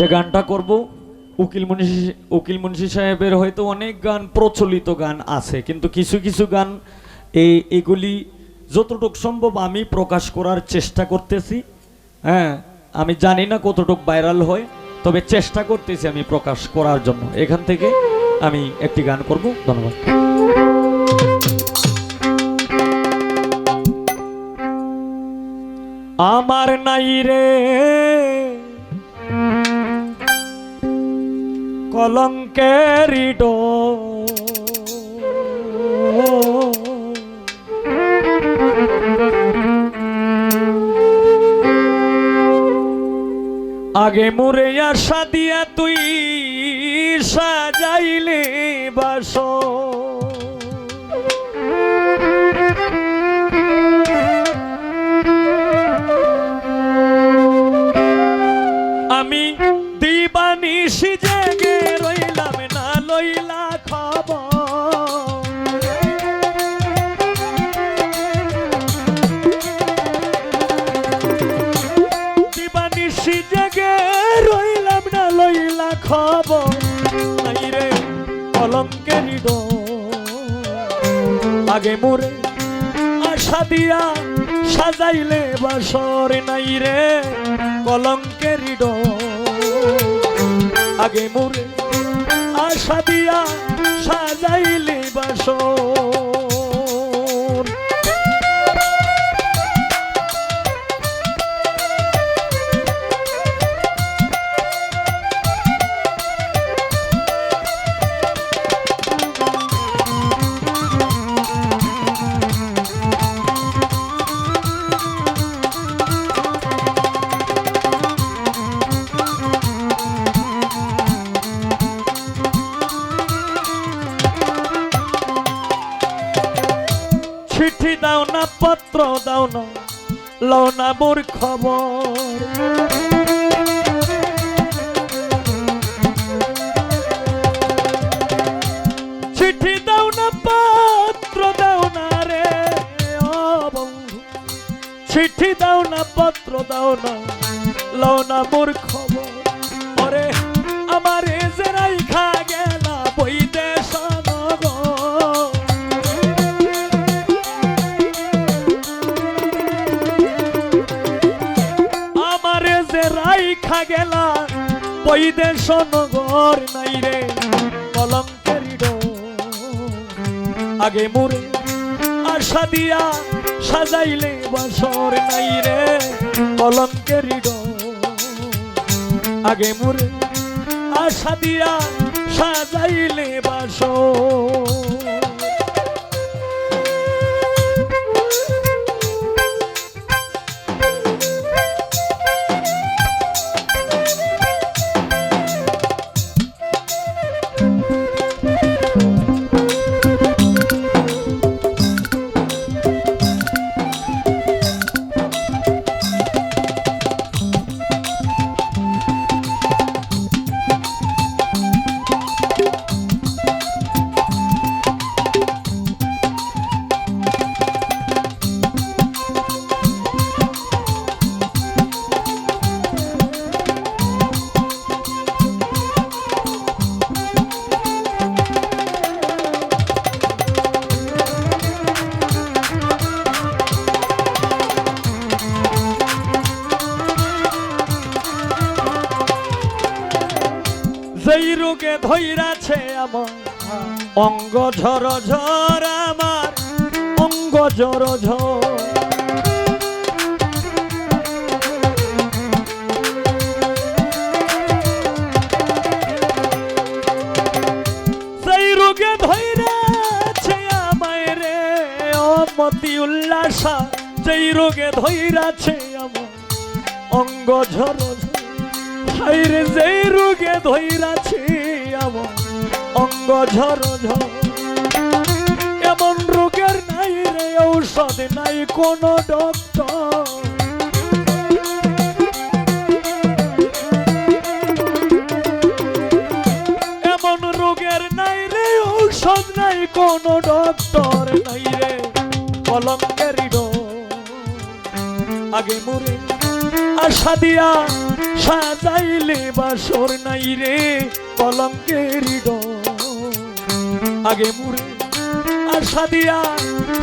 যে গানটা করব, উকিল মুন্সি উকিল মুন্সি সাহেবের হয়তো অনেক গান, প্রচলিত গান আছে, কিন্তু কিছু কিছু গান এই, এগুলি যতটুক সম্ভব আমি প্রকাশ করার চেষ্টা করতেছি। হ্যাঁ আমি জানি না কতটুক ভাইরাল হয়, তবে চেষ্টা করতেছি আমি প্রকাশ করার জন্য। এখান থেকে আমি একটি গান করব। ধন্যবাদ। আমার নাই রে কলঙ্কের আগে মুরে আশা দিয়া তুই সাজাইলে বাস। আমি দিবানিশি জেগে কলঙ্কের আগে মোরে আশা দিয়া সাজাইলে বাসর নাই রে, কলঙ্কের আগে মোরে আশা দিয়া সাজাইলে বাসর দাও না পত্র, দাও না, লও না মোর খবর। চিঠি দাও না পত্র, দাও না রে বন্ধু। চিঠি দাও না পত্র, দাও না, লও না মোর খবর। আগে মোরে আশা দিয়া সাজাইলে বাসর নাই রে, কলঙ্কের আগে মোরে আশা দিয়া সাজাইলে বাসর। রোগে ধৈরাছে আমার অঙ্গ ঝর ঝর আমার, অঙ্গ ঝর ঝর। রোগে ধৈরাছে আমায় রে যেই রোগে ধৈরাছে আমার, অঙ্গ ঝর ঝর। হাইরে যেই রোগে ধৈরাছে আমার অঙ্গ ঝর ঝর। এমন রোগের নাই রে, ঔষধ নাই কোনো ডক্টর। এমন রোগের নাই রে, ঔষধ নাই কোনো ডক্টর নাই রে, কলঙ্কের আগে মরে আশা দিয়া সাজাইলে বাসর নাই রে কলঙ্কের আগে মুরে আশা দিয়া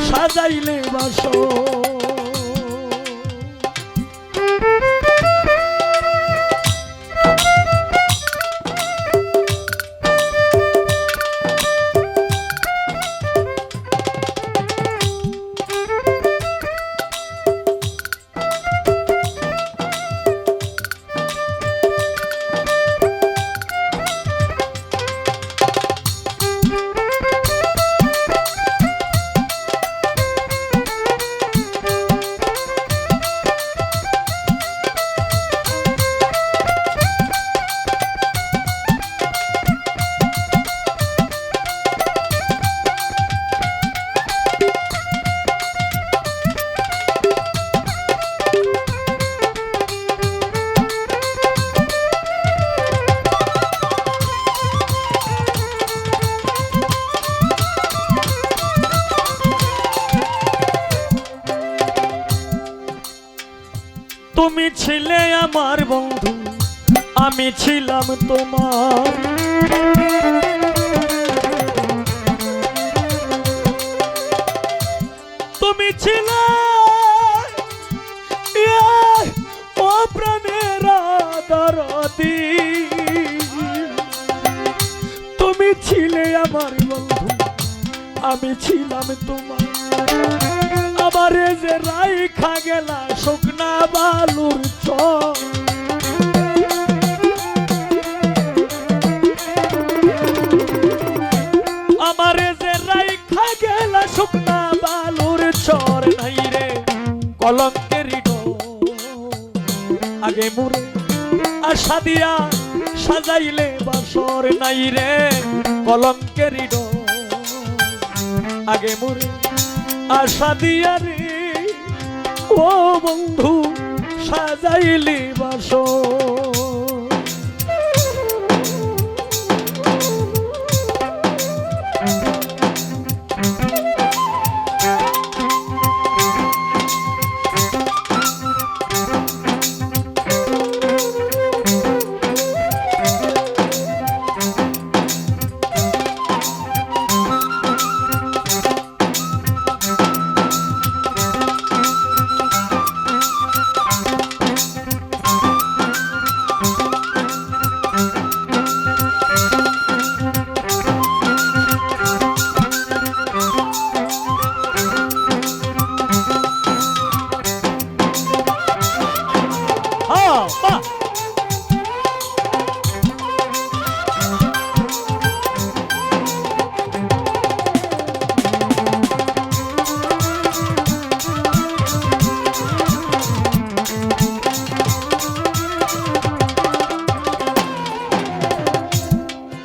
সাজাইলে বাসর বন্ধু, আমি ছিলাম তোমার। তুমি ছিলে ও প্রাণের দরদি তুমি ছিলে আমার বন্ধু, আমি ছিলাম তোমার। আমারে যে রাই খা গেলা, শুকনা বালুর চর। কলঙ্কের আগে মুরে আশা দিয়া সাজাইলে বাসর নাই রে কলঙ্কের আগে মুরে আশা দিয়া রে, ও বন্ধু, সাজাইলি বাস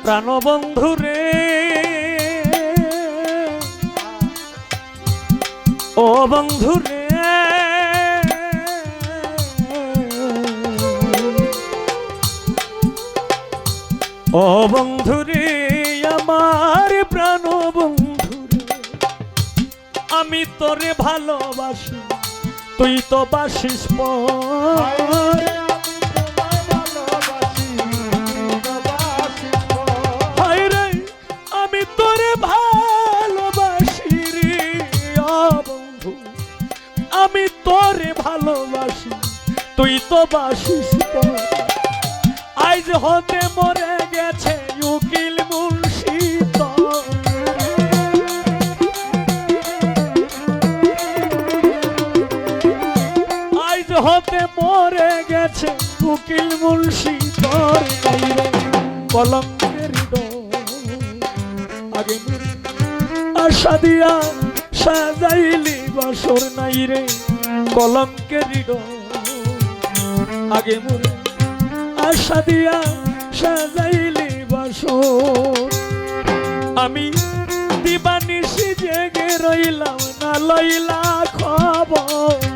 প্রাণবন্ধু রে ও বন্ধু রে ও বন্ধু রে আমার প্রাণ বন্ধু রে আমি তোরে ভালোবাসি, তুই তো বাসিস পর তুই তো বাসিস আইজ হতে মরে গেছে উকিল মুন্সি আইজ হতে মরে গেছে উকিল মুন্সি তোর কলঙ্কের আগে আশা দিয়া সাজাইলি বাসর নাই রে। কলঙ্কের আগে মরে আশা দিয়া সাজাইলি বাসর আমি দিবানিশি জেগে রইলাম না লইলা খবর।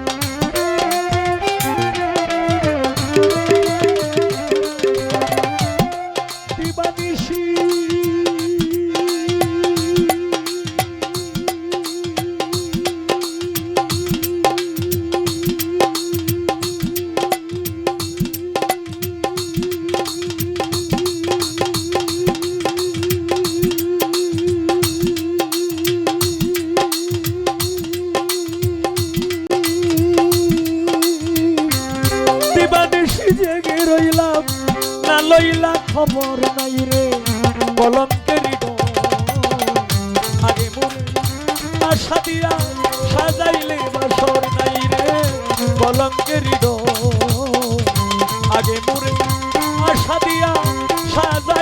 লইলা খবর নাই রে কলঙ্কের। আগে মনে আশা দিয়া সাজাইলে বাসর নাই রে কলঙ্কের আগে মরে আশা দিয়া সাজাইলে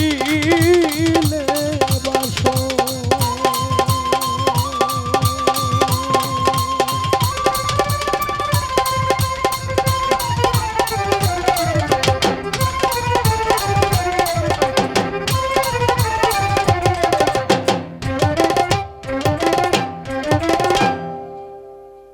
うん、うん、う、